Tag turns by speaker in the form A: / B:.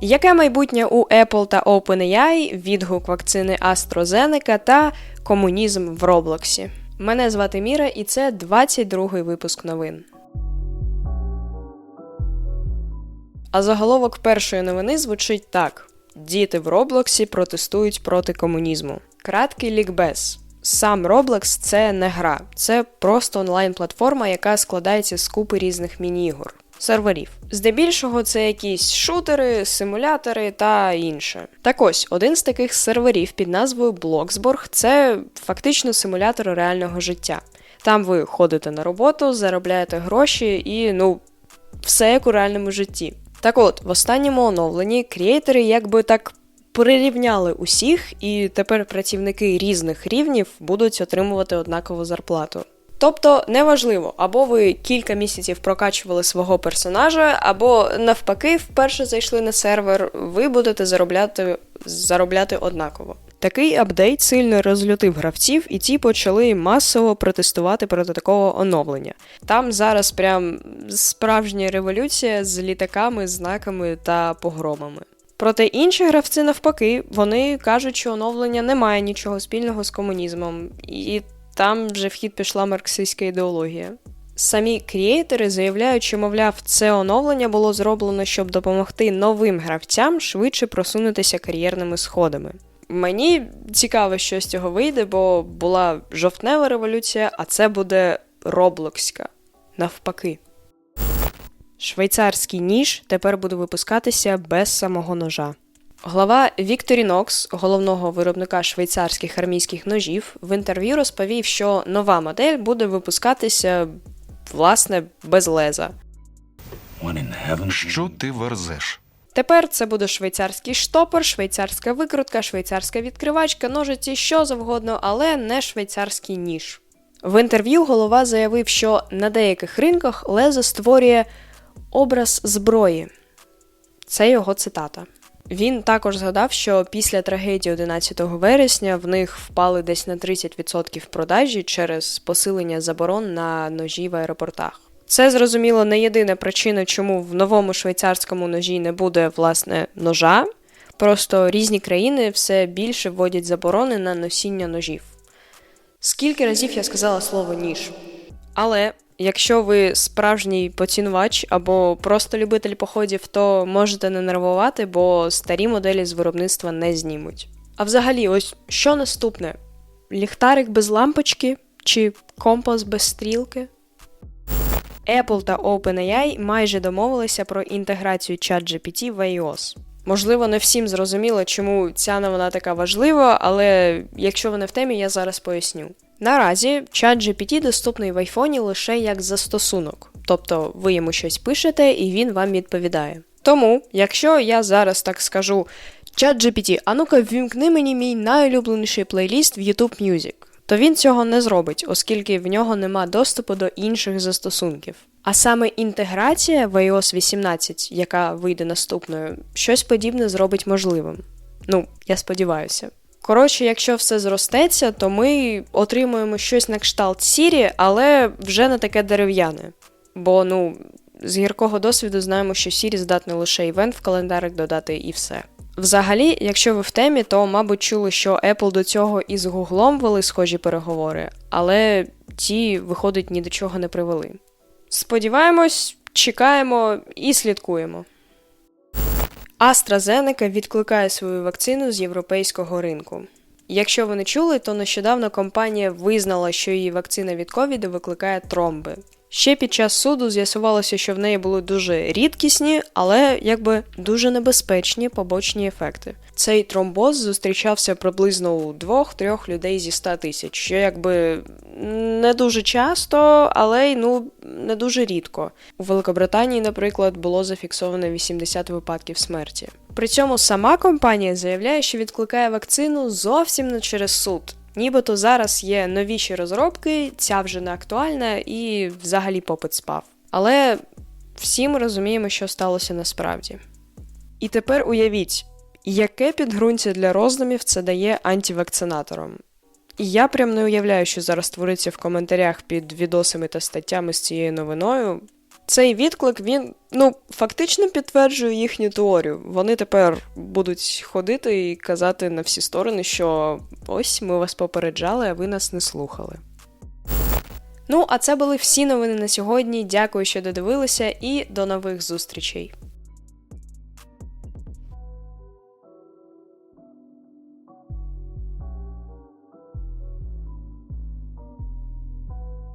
A: Яке майбутнє у Apple та OpenAI, відгук вакцини AstraZeneca та комунізм в Роблоксі? Мене звати Міра, і це 22-й випуск новин. А заголовок першої новини звучить так: Діти в Роблоксі протестують проти комунізму. Краткий лікбез. Сам Roblox – це не гра, це просто онлайн-платформа, яка складається з купи різних міні-ігор. Серверів. Здебільшого це якісь шутери, симулятори та інше. Так ось, один з таких серверів під назвою Bloxburg – це фактично симулятор реального життя. Там ви ходите на роботу, заробляєте гроші і, ну, все як у реальному житті. Так от, в останньому оновленні креатори якби так прирівняли усіх, і тепер працівники різних рівнів будуть отримувати однакову зарплату. Тобто неважливо, або ви кілька місяців прокачували свого персонажа, або навпаки, вперше зайшли на сервер, ви будете заробляти, заробляти однаково. Такий апдейт сильно розлютив гравців, і ті почали масово протестувати проти такого оновлення. Там зараз прям справжня революція з літаками, знаками та погромами. Проте інші гравці навпаки, вони кажуть, що оновлення не має нічого спільного з комунізмом, і там вже в хід пішла марксистська ідеологія. Самі крієйтери заявляють, що, мовляв, це оновлення було зроблено, щоб допомогти новим гравцям швидше просунутися кар'єрними сходами. Мені цікаво, що з цього вийде, бо була жовтнева революція, а це буде роблокська. Навпаки. Швейцарський ніж тепер буде випускатися без самого ножа. Глава Вікторінокс, головного виробника швейцарських армійських ножів, в інтерв'ю розповів, що нова модель буде випускатися власне без леза.
B: Що ти верзеш?
A: Тепер це буде швейцарський штопор, швейцарська викрутка, швейцарська відкривачка, ножиці, що завгодно, але не швейцарський ніж. В інтерв'ю голова заявив, що на деяких ринках лезо створює образ зброї. Це його цитата. Він також згадав, що після трагедії 11 вересня в них впали десь на 30% продажі через посилення заборон на ножі в аеропортах. Це зрозуміло не єдина причина, чому в новому швейцарському ножі не буде власне ножа. Просто різні країни все більше вводять заборони на носіння ножів. Скільки разів я сказала слово ніж? Але якщо ви справжній поцінувач або просто любитель походів, то можете не нервувати, бо старі моделі з виробництва не знімуть. А взагалі, ось що наступне: ліхтарик без лампочки чи компас без стрілки? Apple та OpenAI майже домовилися про інтеграцію ChatGPT в iOS. Можливо, не всім зрозуміло, чому ця новина така важлива, але якщо ви не в темі, я зараз поясню. Наразі ChatGPT доступний в айфоні лише як застосунок, тобто ви йому щось пишете і він вам відповідає. Тому, якщо я зараз так скажу ChatGPT, а ну-ка ввімкни мені мій найулюбленіший плейліст в YouTube Music, то він цього не зробить, оскільки в нього нема доступу до інших застосунків. А саме інтеграція в iOS 18, яка вийде наступною, щось подібне зробить можливим. Ну, я сподіваюся. Коротше, якщо все зростеться, то ми отримуємо щось на кшталт Сірі, але вже не таке дерев'яне. Бо, ну, з гіркого досвіду знаємо, що Сірі здатне лише івент в календарик додати і все. Взагалі, якщо ви в темі, то, мабуть, чули, що Apple до цього і з Гуглом вели схожі переговори, але ті, виходить, ні до чого не привели. Сподіваємось, чекаємо і слідкуємо. AstraZeneca відкликає свою вакцину з європейського ринку. Якщо ви не чули, то нещодавно компанія визнала, що її вакцина від ковіду викликає тромби. Ще під час суду з'ясувалося, що в неї були дуже рідкісні, але якби дуже небезпечні побочні ефекти. Цей тромбоз зустрічався приблизно у 2-3 людей зі 100 тисяч, що якби не дуже часто, але й ну не дуже рідко. У Великобританії, наприклад, було зафіксовано 80 випадків смерті. При цьому сама компанія заявляє, що відкликає вакцину зовсім не через суд. Нібито зараз є новіші розробки, ця вже не актуальна і взагалі попит спав. Але всі ми розуміємо, що сталося насправді. І тепер уявіть, яке підґрунтя для роздумів це дає антивакцинаторам. І я прям не уявляю, що зараз твориться в коментарях під відосами та статтями з цією новиною. цей відклик він ну фактично підтверджує їхню теорію. Вони тепер будуть ходити і казати на всі сторони, що ось ми вас попереджали, а ви нас не слухали. Ну, а це були всі новини на сьогодні. Дякую, що додивилися, і до нових зустрічей.